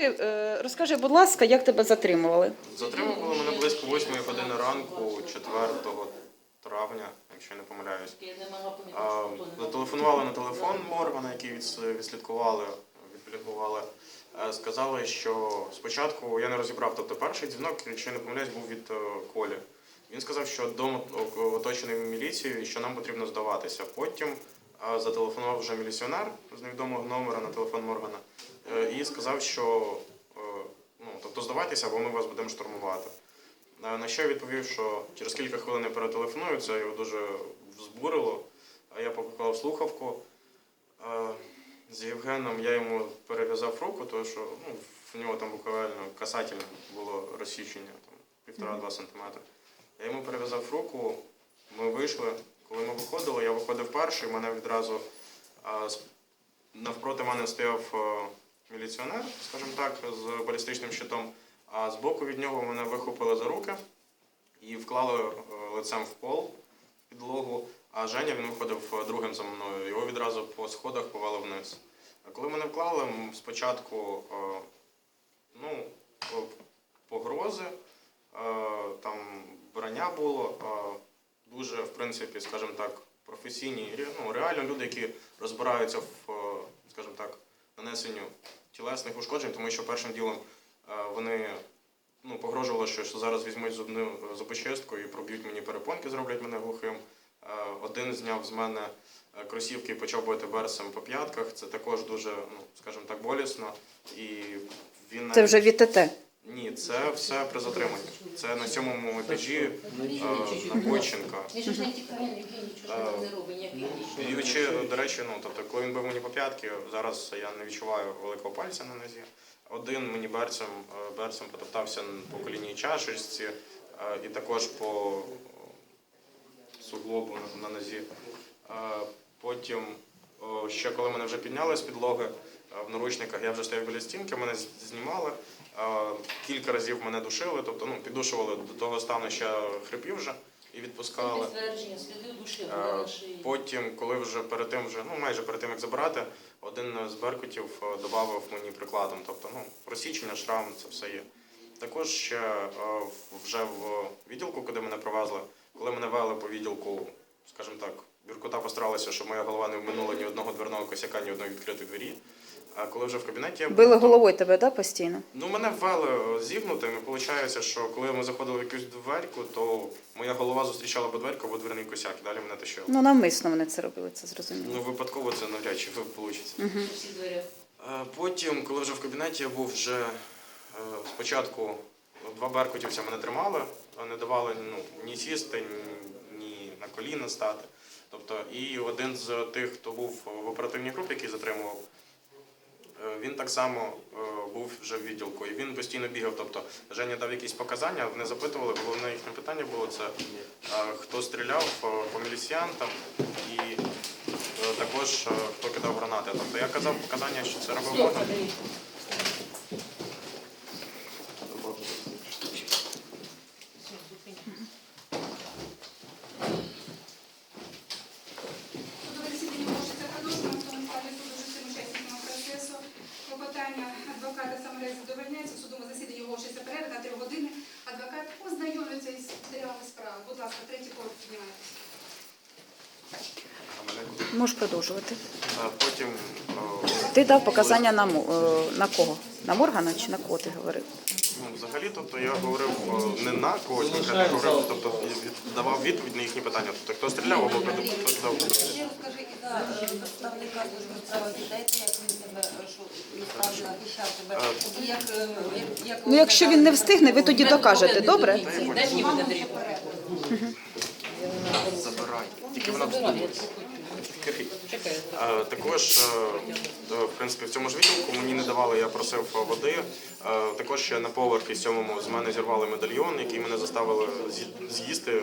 Е, Розкажи, будь ласка, як тебе затримували? Затримували мене близько 8 години ранку, 4 травня, якщо я не помиляюсь. Зателефонували на телефон Моргана, який відс- відслідкували, відблігували. Е, Сказали, що спочатку я не розібрав, тобто перший дзвінок, якщо я не помиляюсь, був від е, Колі. Він сказав, що дом оточений міліцією і що нам потрібно здаватися. Потім зателефонував вже міліціонер з невідомого номера на телефон Моргана е, і сказав, що е, ну, тобто здавайтеся, або ми вас будемо штурмувати. Е, На що я відповів, що через кілька хвилин я перетелефоную, це його дуже взбурило. А я покликав слухавку. З Євгеном я йому перев'язав руку, тому що ну, в нього там буквально касательне було розсічення, там, півтора-два сантиметри. Я йому перев'язав руку, ми вийшли. Коли ми виходили, я виходив перший, мене відразу навпроти мене стояв е, міліціонер, скажімо так, з балістичним щитом, а збоку від нього мене вихопили за руки і вклали е, лицем в пол підлогу. А Женя він виходив е, другим за мною. Його відразу по сходах повели вниз. А коли мене вклали, спочатку ну, погрози, там броня було, дуже, в принципі, скажімо так, професійні, ну, реально люди, які розбираються в, е, скажімо так, нанесенню тілесних ушкоджень, тому що першим ділом е, вони ну, погрожували, що, зараз візьмуть зубну зубочистку і проб'ють мені перепонки, зроблять мене глухим. Е, Один зняв з мене е, кросівки і почав бити берсом по п'ятках. Це також дуже, ну, скажімо так, болісно. І він Це навіть- вже від ТТ. Ні, це все при затриманні. Це на сьомому етажі е, на Бойченка. Він ж не тікає, ніякий нічого не робить, ніякий нічого. До речі, ну тобто, коли він бив мені по п'ятки, зараз я не відчуваю великого пальця на нозі. Один мені берцем, е, берцем потоптався по колінній чашечці е, і також по е, суглобу на- на нозі. Е, Потім, ще коли мене вже підняли з підлоги е, в наручниках, я вже стояв біля стінки, мене знімали. Кілька разів мене душили, тобто ну, піддушували до того стану, що я хрипів вже і відпускали. Потім, коли вже перед тим, вже, ну майже перед тим, як забирати, один з беркутів е, додав мені прикладом. Тобто, ну, розсічення, шрам, це все є. Також ще е, вже в відділку, куди мене привезли, коли мене вели по відділку, скажімо так, Біркута постаралася, щоб моя голова не вминула ні одного дверного косяка, ні одної відкритої двері. А коли вже в кабінеті я Били головою тебе, да, постійно? Ну, мене ввели зігнутим, і виходить, що коли ми заходили в якусь дверку, то моя голова зустрічала або дверку, або дверний косяк, і далі мене тащили. Ну, навмисно вони це робили, це зрозуміло. Ну, випадково це навряд чи вийде. У всіх. Е, Потім, коли вже в кабінеті я був вже е, спочатку два беркутівця мене тримали, не давали ну, ні сісти, ні, на коліна стати. Тобто, і один з тих, хто був в оперативній групі, який затримував, він так само е, був вже в відділку. І він постійно бігав. Тобто, Женя дав якісь показання, вони запитували. Головне їхнє питання було це, е, хто стріляв е, по міліціянтам і е, також е, хто кидав гранати. Тобто я казав показання, що це робив перерва на 3 години. Адвокат ознайомлюється із матеріалами справи. Будь ласка, третій поверх піднімайтеся. Можеш продовжувати. Потім е, Ти дав показання на, е, на кого? На Моргана чи на кого ти говорив? ну, взагалі, тобто я говорив е, не на когось, конкретно говорив, тобто давав відповідь на їхні питання. Тобто хто стріляв або хто хто кидав. Ще розкажи і за представника служби справи дітей, як він тебе що захищав тебе. І як, як, як Ну, якщо він не встигне, ви тоді докажете, добре? Забирай. Тільки вона вздумається. Чекай. Е, Також, е, в принципі, в цьому ж відділку мені не давали, я просив води. Е, Також ще на поверхі сьомому з мене зірвали медальйон, який мене заставили з'їсти.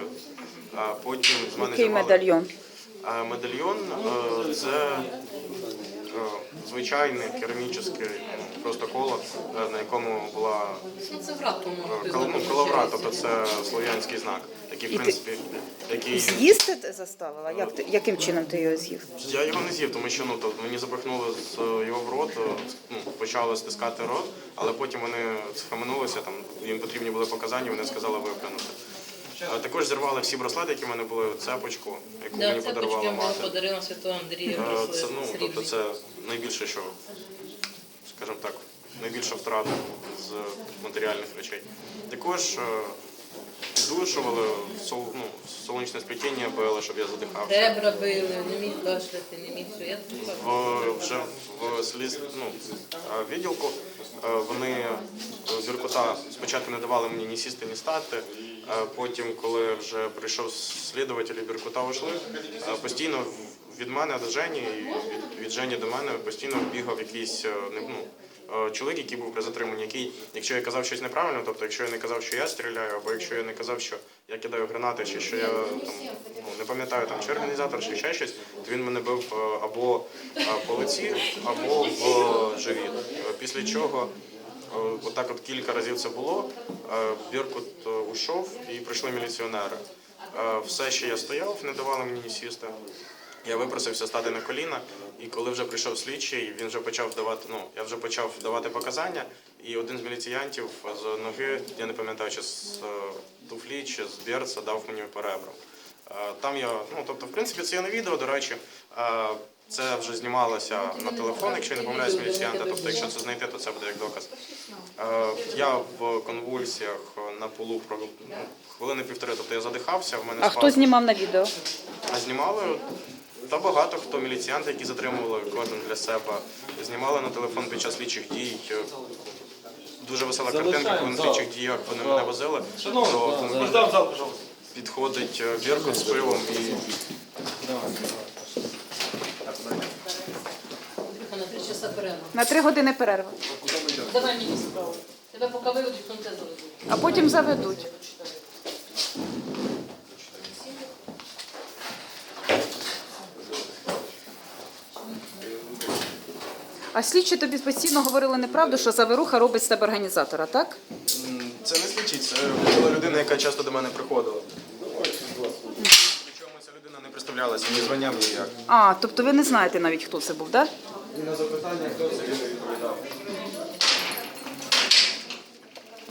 А Потім з мене Який зірвали... медальйон? Медальйон це звичайний керамічний просто коло, е, на якому була Ну, це тому коловра, тобто це слов'янський знак, який, в принципі, який З'їсти ти заставила? Як ти, яким чином ти його з'їв? Я його не з'їв, тому що ну то мені запихнули з його в рот, е, ну почали стискати рот, але потім вони схаменулися. Там їм потрібні були показання, вони сказали виплюнути. Також зірвали всі браслети, які в мене були, цепочку, яку Да, мені подарувала мати. подарила Святого Андрія. Е, Це ну тобто це найбільше, що скажімо так, найбільша втрата з матеріальних речей. Також е, піддушували ну, сонячне сплетіння били, щоб я задихався. Ребра били, не міг кашляти, не міг що. Я в вже в сліз ну, відділку е, вони е, з Іркута спочатку не давали мені ні сісти, ні стати. Потім, коли вже прийшов слідуватель і Біркута е, постійно від мене до Жені і від, від Жені до мене постійно бігав якийсь е, ну, е, чоловік, який був при затриманні, який, якщо я казав щось неправильно, тобто якщо я не казав, що я стріляю, або якщо я не казав, що я кидаю гранати, чи що я там ну, не пам'ятаю там чи організатор, чи ще щось, то він мене бив е, або по лиці, або в живіт. Після чого отак от кілька разів це було. Біркут ушов і прийшли міліціонери. Все, що я стояв, не давали мені сісти. Я випросився стати на коліна, і коли вже прийшов слідчий, він вже почав давати. Ну я вже почав давати показання, і один з міліціянтів з ноги, я не пам'ятаю, чи з е, туфлі, чи з берца дав мені по ребрам. Е, Там я, ну тобто, в принципі, це є на відео, до речі. Е, Це вже знімалося на телефон, якщо я не помиляюсь, міліціянта. Тобто, якщо це знайти, то це буде як доказ. Я в конвульсіях на полу про ну, хвилини півтори, тобто я задихався, в мене А спав. хто знімав на відео? А знімали та багато хто міліціянти, які затримували кожен для себе. Знімали на телефон під час слідчих дій. Дуже весела картинка, коли на слідчих діях вони мене возили. То підходить е, з пивом і Андрюха, на три часа перерва. На три години перерва. Давай мені справу. Тебе поки виведуть, конце заведуть. А потім заведуть. А слідчі тобі постійно говорили неправду, що Заверуха робить з тебе організатора, так? Це не слідчі, це була людина, яка часто до мене приходила. Причому ця людина не представлялася ні званням, ніяк. А, тобто ви не знаєте навіть, хто це був, так? І на запитання, хто це він відповідав.